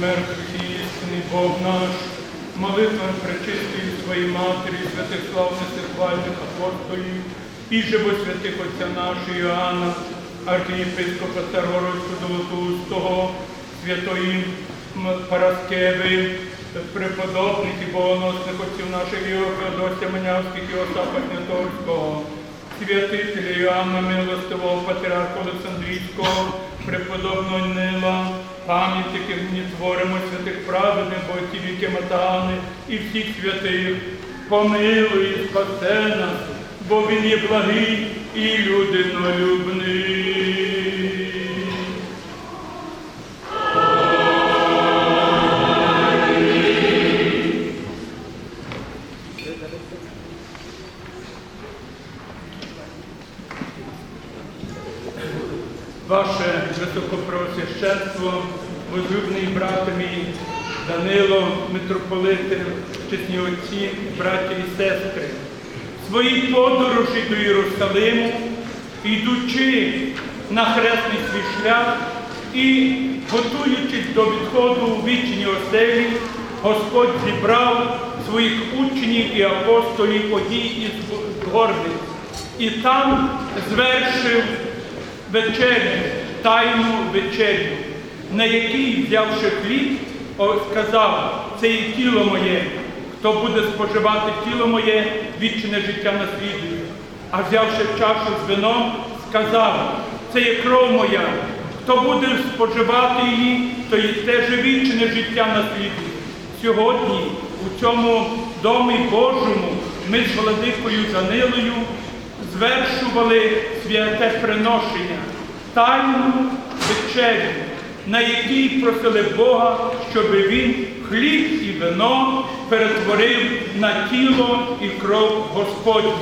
мертвих і істинний Бог наш, молитвами пречистої своїй матері, святих славних церквальних апостолів, і живосвятих Отця нашого Іоанна, архієпископа Старгородського Золотоустого, святої Параскеви, преподобних і богоносних отців наших Його Феодосія Манявських і Остапа Княторського, святителя Іоанна Милостивого, патріарха Олександрійського, преподобного Нила, мені творимо, святих праведних, бойців, які матани і всіх святих, помилуй спасе нас, бо він є благий і людинолюбний. Митрополити, чесні отці, браті і сестри, свої подорожі до Єрусалиму, йдучи на хресний свій шлях і готуючись до відходу у вічні оселі, Господь зібрав своїх учнів і апостолів одній із горниць, і там звершив вечерю, тайну вечерю, на якій, взявши хліб, сказав, це є тіло моє, хто буде споживати тіло моє, вічне життя наслідує. А взявши чашу з вином, сказав, це є кров моя, хто буде споживати її, то є теж вічне життя наслідує. Сьогодні у цьому домі Божому ми з владикою Данилою звершували святе приношення, тайну вечерю, на якій просили Бога, щоб він хліб і вино перетворив на тіло і кров Господню,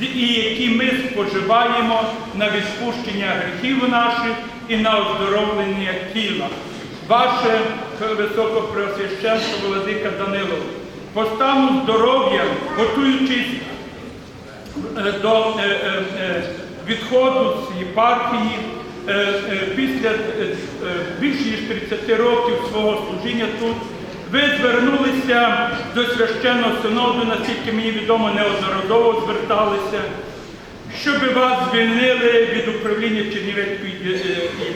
і які ми споживаємо на відпущення гріхів наших і на оздоровлення тіла. Ваше високопреосвященство, Владика Данило, по стану здоров'я, готуючись е, до е, е, відходу з єпархії після більш ніж 30 років свого служіння тут. Ви звернулися до священного синоду, наскільки мені відомо, неодноразово зверталися, щоб вас звільнили від управління Чернівецької е,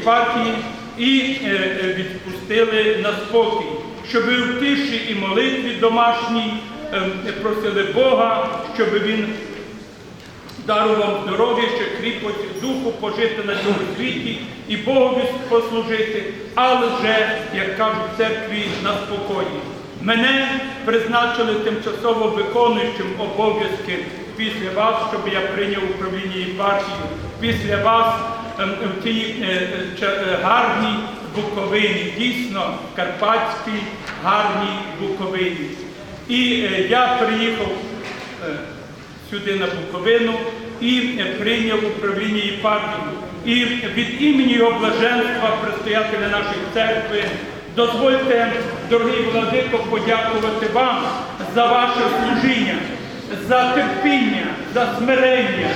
е, і е, відпустили на спокій, щоб ви в тиші і молитві домашній е, просили Бога, щоб він дарував здоров'я, ще кріпость духу пожити на цьому світі і Богові послужити, але вже, як кажуть в церкві, на спокої. Мене призначили тимчасово виконуючим обов'язки після вас, щоб я прийняв управління єпархією, після вас ем, в цій е, е, е, гарній Буковині, дійсно карпатській гарній Буковині. І я приїхав сюди на Буковину і е, прийняв управління єпархією. І від імені його блаженства, предстоятеля нашої церкви, дозвольте, дорогий владико, подякувати вам за ваше служіння, за терпіння, за смирення,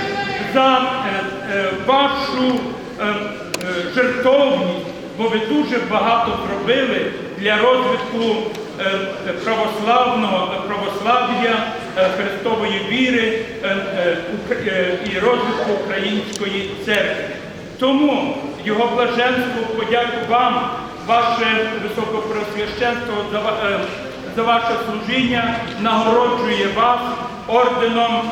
за е, е, вашу жертовність, бо ви дуже багато зробили для розвитку православного православ'я, Христової віри е, е, е, і розвитку української церкви. Тому його блаженство подяку вам, ваше високопросвященство, за, е, ваше служіння, нагороджує вас орденом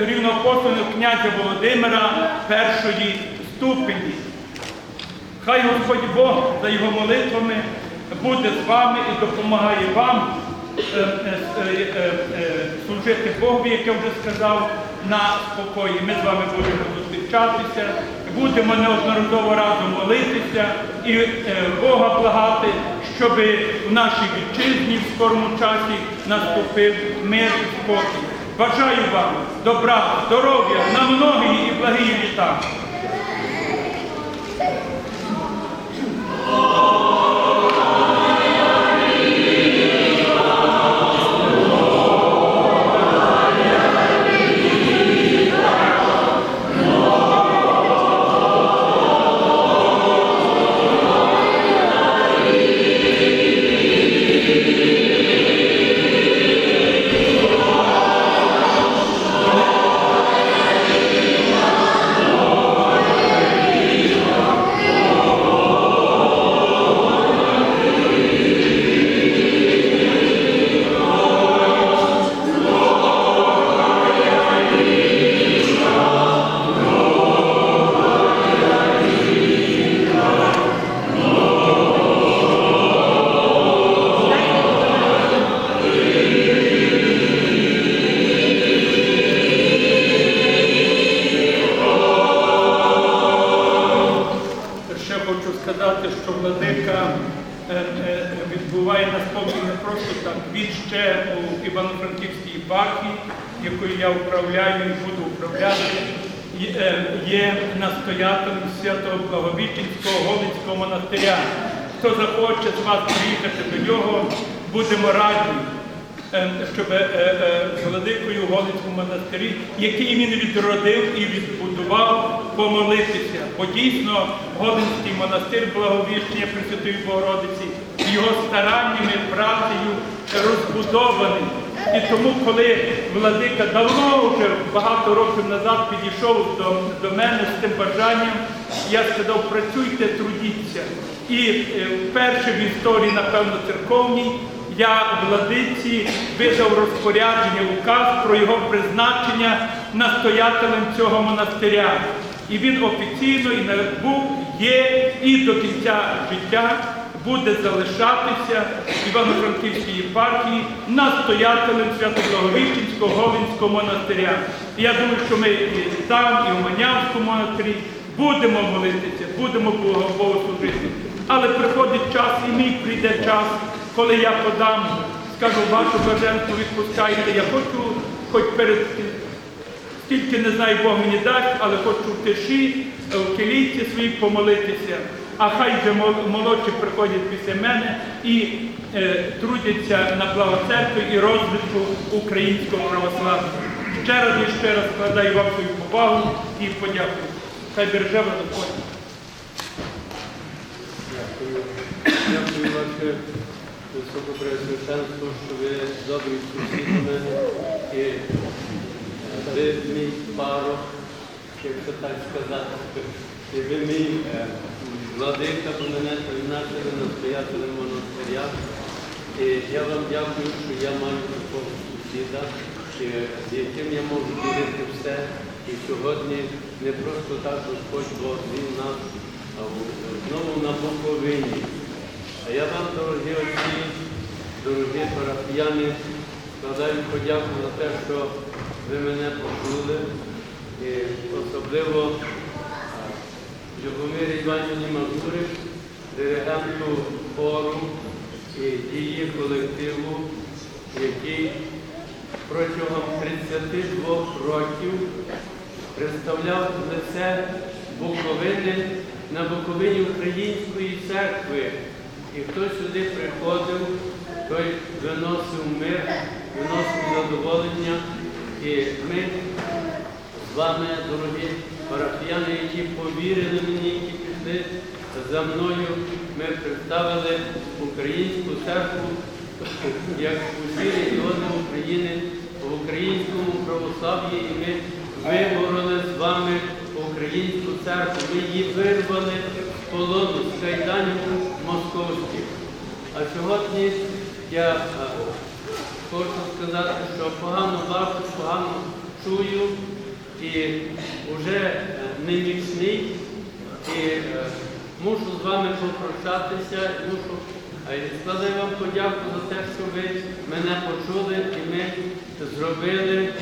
рівноапостольного князя Володимира першої ступені. Хай Господь Бог за його молитвами буде з вами і допомагає вам е, е, е, служити Богові, як я вже сказав, на спокої. Ми з вами будемо зустрічатися, будемо неодноразово разом молитися і Бога благати, щоб в нашій вітчизні в скорому часі наступив мир і спокій. Бажаю вам добра, здоров'я, на многі і благі літа. буває є- е, настоятелем святого Благовіщенського Голицького монастиря. Хто захоче з вас приїхати до нього, будемо раді. Е, щоб е, з Великою Голицькому монастирі, який він відродив і відбудував, помолитися. Бо дійсно Голинський монастир благовіщення Пресвятої Богородиці його стараннями, працею розбудований. І тому, коли владика давно вже багато років назад підійшов до, до мене з тим бажанням, я сказав, працюйте, трудіться. І е, вперше в історії, напевно, церковній я владиці видав розпорядження, указ про його призначення настоятелем цього монастиря. І він офіційно і був, є і до кінця життя буде залишатися Івано-Франківській єпархії настоятелем Свято-Благовіщенського Говінського монастиря. І я думаю, що ми і там, і в Манявському монастирі будемо молитися, будемо служити. Але приходить час, і мій прийде час, коли я подам, скажу, вашу баженку відпускайте. Я хочу, хоч перед Скільки не знаю, Бог мені дасть, але хочу в тиші, в кілійці своїй помолитися. А хай вже молодші приходять після мене і е, трудяться на благо церкви і розвитку українського православ'я. Ще раз і ще раз складаю вам свою повагу і подякую. Хай береже вас Господь. Дякую. Дякую ваше високопреосвященство, що ви добрі сусід мене. І ви мій парох, якщо так сказати. І ви мій е, владика, бо мене призначили настоятелем монастиря. І я вам дякую, що я маю такого сусіда, з яким я можу ділити все. І сьогодні не просто так Господь він нас а знову на Буковині. А я вам, дорогі отці, дорогі парафіяни, складаю подяку за те, що ви мене почули. І особливо Любомирі Іванівні Мазурик, диригенту хору і її колективу, який протягом 32 років представляв лице Буковини на Буковині Української церкви. І хто сюди приходив, той виносив мир, виносив задоволення. І ми з вами, дорогі парафіяни, які повірили мені, які пішли за мною, ми представили українську церкву як усі регіони України в українському православ'ї, і ми вибороли з вами українську церкву. Ми її вирвали з полону, з кайданів московських. А сьогодні я е, хочу сказати, що погано бачу, погано чую і вже не. І е, мушу з вами попрощатися, мушу е, складаю вам подяку за те, що ви мене почули і ми зробили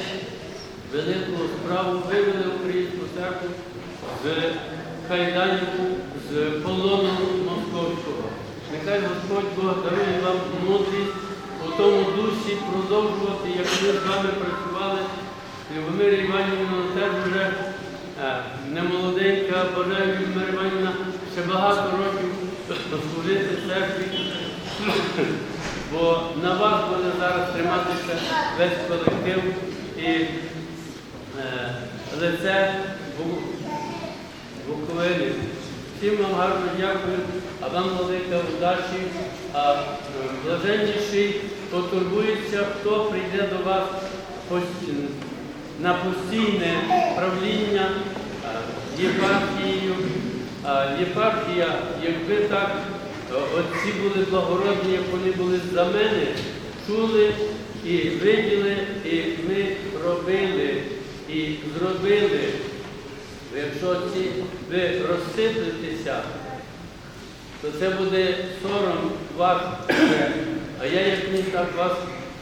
велику справу, вивели українську церкву з кайданів, з полону московського. Нехай Господь Бог дарує вам мудрість у тому дусі продовжувати, як ми з вами працювали. Любомира Іванівна теж вже е, не молоденька, бажаю Любомира Іванівна ще багато років служити в церкві. Бо на вас буде зараз триматися весь колектив і е, лице Бу- Буковини. Всім вам гарно дякую, а вам велика удачі, а е, блаженніший потурбується, хто прийде до вас пост- на постійне правління е, єпархією. А єпархія, якби так е, отці були благородні, як вони були за мене, чули і виділи, і ми робили, і зробили. Якщо ці ви розсиплетеся, то це буде сором вже. А я як міг так вас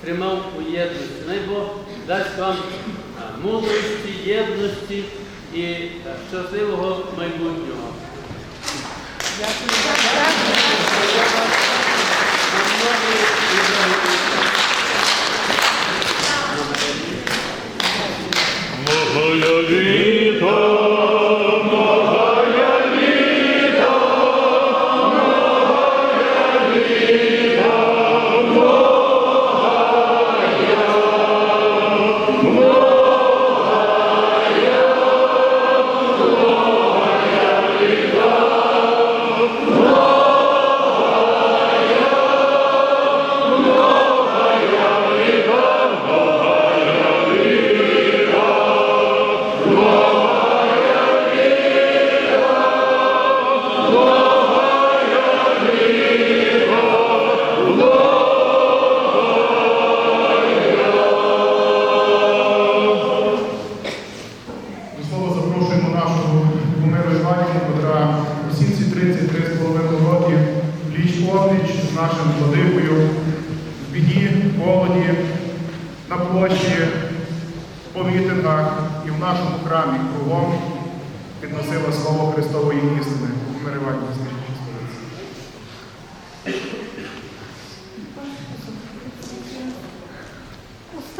тримав у єдності. Най Бог дасть вам мудрості, єдності і щасливого майбутнього. Дякую. Уста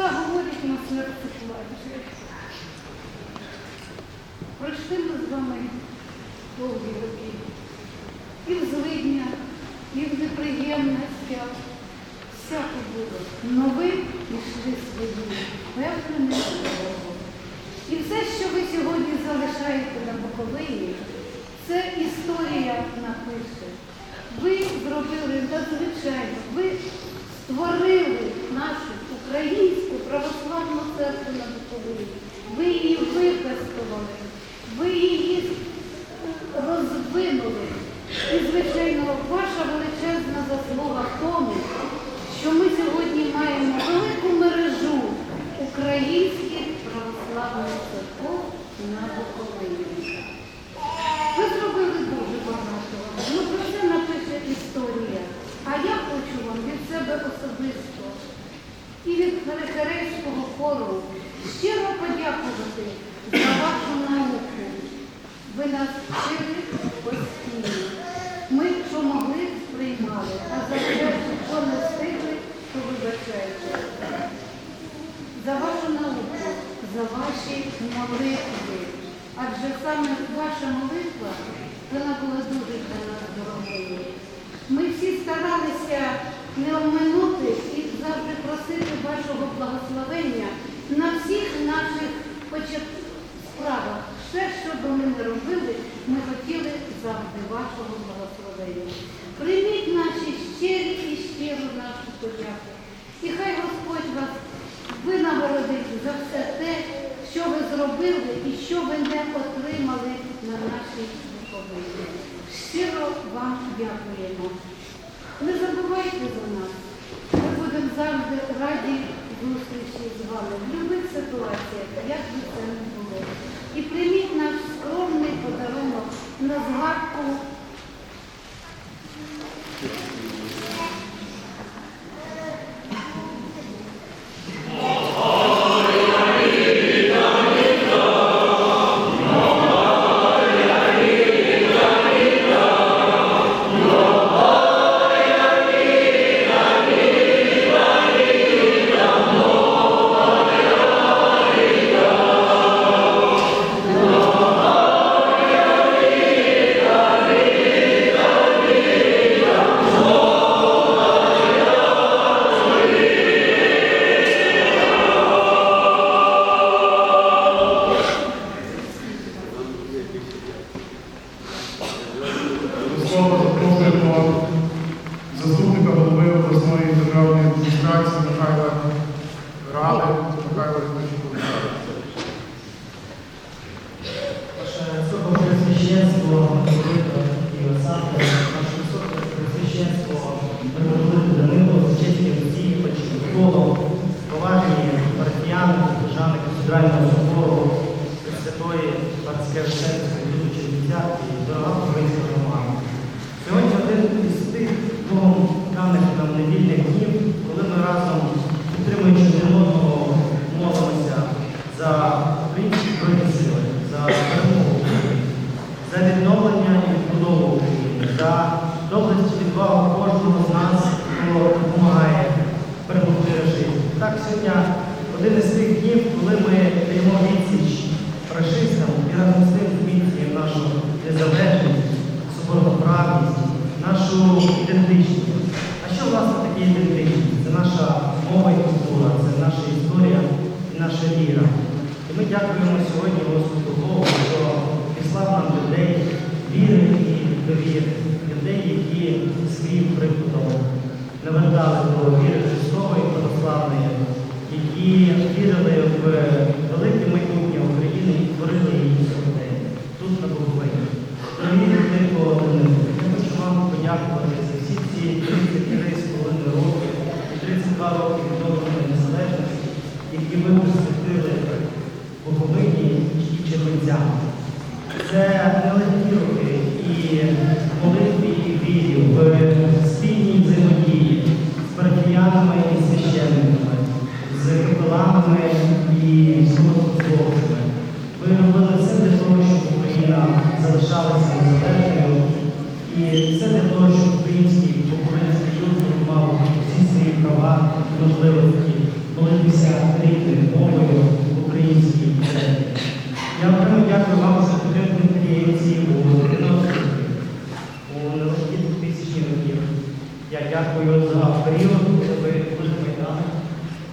говорять, на серце плаче. Пройшли ми з вами довгі роки. І в злиднях, і в неприємностях. Всяко було. Но ви йшли свої, впевнені дорогу. І все, що ви сьогодні залишаєте на Буковині, це історія напише. Зробили надзвичайно, ви створили нашу українську православну церкву на Буковині. Ви її використовували, ви її розвинули. І, звичайно, ваша величезна заслуга в тому, що ми сьогодні маємо велику мережу українських православних церков на Буковині. Ви зробили дуже багато. Ну про це історія. А я хочу вам від себе особисто і від Перехерейського хору щиро подякувати за вашу науку. Ви нас вчили постійно. Ми, що могли, сприймали, а за те, що не встигли, то вибачайте. За вашу науку, за ваші молитви. Адже саме ваша молитва, вона була дуже для нас дорогою. Ми всі старалися не оминути і завжди просити вашого благословення на всіх наших справах. Все, що би ми не робили, ми хотіли завжди вашого благословення. Прийміть наші щирі і щиру нашу подяку. І хай Господь вас винагородить за все те, що ви зробили і що ви не отримали на нашій Буковині. Щиро вам дякуємо. Не забувайте за нас. Ми будемо завжди раді зустрічі з вами в будь-яких ситуаціях, як би це не було. І прийміть наш скромний подарунок на згадку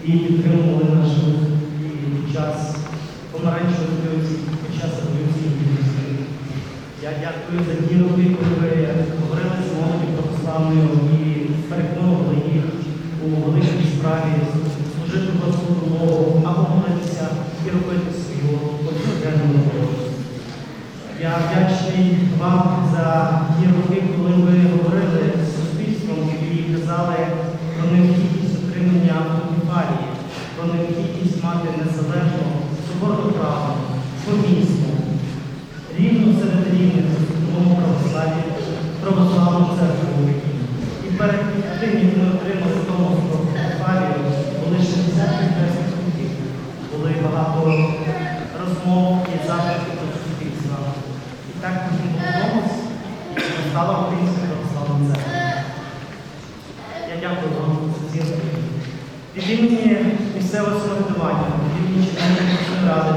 e ele trambolando as ruas. від імені місцевого самоврядування, від імені Чернігівської ради,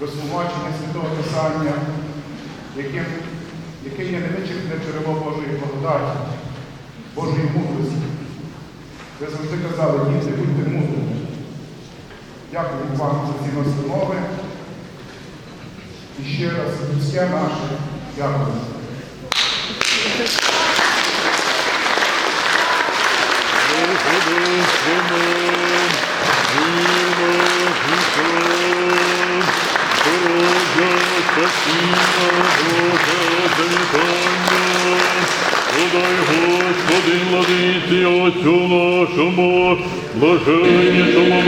розтлумачення Святого Писання, яке, яке є невичерпне джерело Божої благодаті, Божої мудрості. Ви завжди казали, діти, будьте мудрими. Дякую вам за ці настанови. І ще раз все наше дякую. Thank you. Господи, владиці, Отцю нашому, блаженнішому